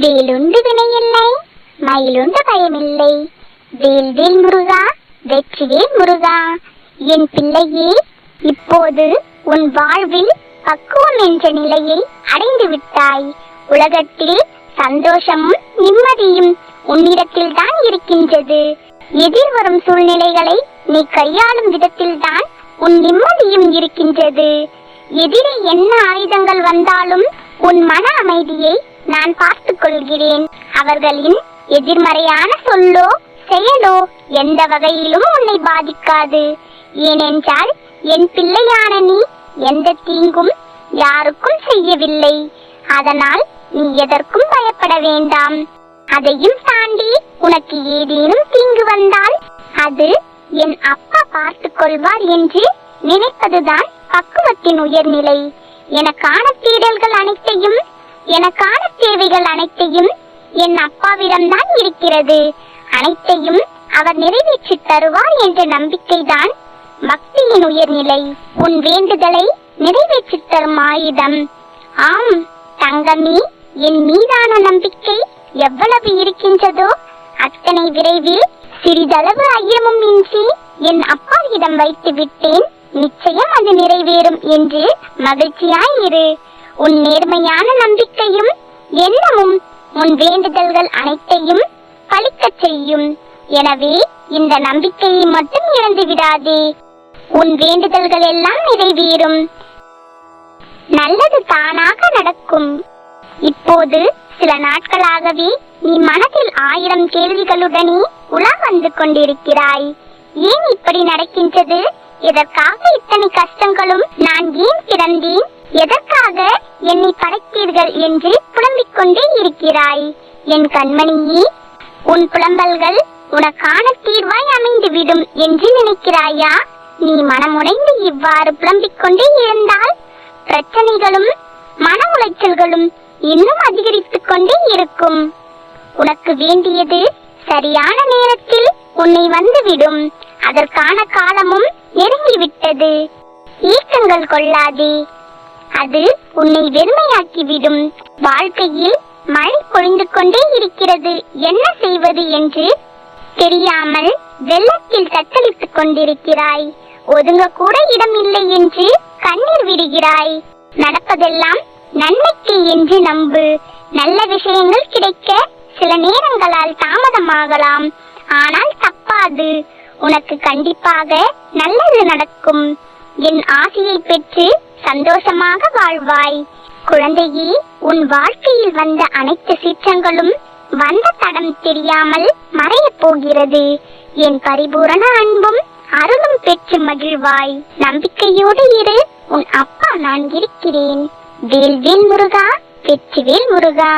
வேலுண்டு வினையில்லை மயிலுண்டு பயமில்லை. வேல் வேல் முருகா வெற்றிவேல் முருகா என் பிள்ளையே இப்போது உன் வாழ்வில் பக்குவம் என்ற நிலையை அடைந்து விட்டாய். உலகத்தில் சந்தோஷமும் நிம்மதியும் உன்னிடத்தில் தான் இருக்கின்றது. எதிர்வரும் சூழ்நிலைகளை நீ கையாளும் விதத்தில் தான் உன் நிம்மதியும் இருக்கின்றது. எதிரே என்ன ஆயுதங்கள் வந்தாலும் உன் மன அமைதியை நான் பார்த்துக் கொள்கிறேன் அவர்களின் எதிர்மறையான சொல்லோ செயலோ எந்த வகையிலும் உன்னை பாதிக்காது. ஏனென்றால் என் பிள்ளையான நீ எந்த தீங்கும் யாருக்கும் செய்யவில்லை. அதனால் நீ எதற்கும் பயப்பட வேண்டாம். அதையும் தாண்டி உனக்கு ஏதேனும் தீங்கு வந்தால் அது என் அப்பா பார்த்துக் கொள்வார் என்று நினைப்பதுதான் பக்குவத்தின் உயர்நிலை. எனக்கான தேடல்கள் அனைத்தையும் எனக்கான தேவைகள் அனைத்தையும் என் அப்பாவிடம்தான் இருக்கிறது. அனைத்தையும் அவர் நிறைவேற்றி தருவார் என்ற நம்பிக்கைதான் பக்தியின் உயர்நிலை. உன் வேண்டுதலை நிறைவேற்றி தரும் ஆயுதம். ஆம் தங்கமி என் மீதான நம்பிக்கை எவ்வளவு இருக்கின்றதோ அத்தனை விரைவில் சிறிதளவு ஐயமும் இன்றி என் அப்பாவிடம் வைத்து விட்டேன் நிச்சயம் அது நிறைவேறும் என்று மகிழ்ச்சியாயிரு உன் நேர்மையான நம்பிக்கையும் எண்ணமும் உன் வேண்டுதல்கள் அனைத்தையும் பலிக்கச் செய்யும். எனவே இந்த நம்பிக்கையை மட்டும் இழந்து விடாதே. உன் வேண்டுதல்கள் எல்லாம் நிறைவேறும். நல்லது தானாக நடக்கும். இப்போது சில நாட்களாகவே நீ மனதில் ஆயிரம் கேள்விகளுடனே உலா வந்து கொண்டிருக்கிறாய். ஏன் இப்படி நடக்கின்றது? இதற்காக இத்தனை கஷ்டங்களும் நான் ஏன் பிறந்தேன்? எதற்காக என்னை படைத்தீர்கள் என்று புலம்பிக் கொண்டே இருக்கிறாய்? என் கண்மணியே உன் புலம்பல்கள் உனக்கான தீர்வாய் அமைந்துவிடும் என்று நினைக்கிறாயா? நீ மனமுடைந்து இவ்வாறு புலம்பிக் கொண்டே இருந்தால் பிரச்சனைகளும் மன உளைச்சல்களும் இன்னும் அதிகரித்துக் கொண்டே இருக்கும். உனக்கு வேண்டியது சரியான நேரத்தில் உன்னை வந்துவிடும். அதற்கான காலமும் நெருங்கிவிட்டது. ஈக்கங்கள் கொள்ளாதே. அது உன்னை வெறுமையாக்கிவிடும் வாழ்க்கையில் மழை பொழிந்து கொண்டே இருக்கிறது. என்ன செய்வது என்று தெரியாமல் வெள்ளத்தில் தத்தளித்துக் கொண்டிருக்கிறாய். ஒதுங்க கூட இடம் இல்லை என்று கண்ணீர் விடுகிறாய். நடப்பதெல்லாம் நன்மைக்கு என்று நம்பு. நல்ல விஷயங்கள் கிடைக்க சில நேரங்களால் தாமதமாகலாம். ஆனால் தப்பாது. உனக்கு கண்டிப்பாக நல்லது நடக்கும். என் ஆசையை பெற்று சந்தோஷமாக வாழ்வாய். குழந்தையே உன் வாழ்க்கையில் வந்த அனைத்து சீற்றங்களும் வந்த தடம் தெரியாமல் மறையப் போகிறது. என் பரிபூரண அன்பும் அருளும் பெற்று மகிழ்வாய். நம்பிக்கையோடு இரு உன் அப்பா நான் இருக்கிறேன். வேல்வேல் முருகா வெற்றிவேல் முருகா.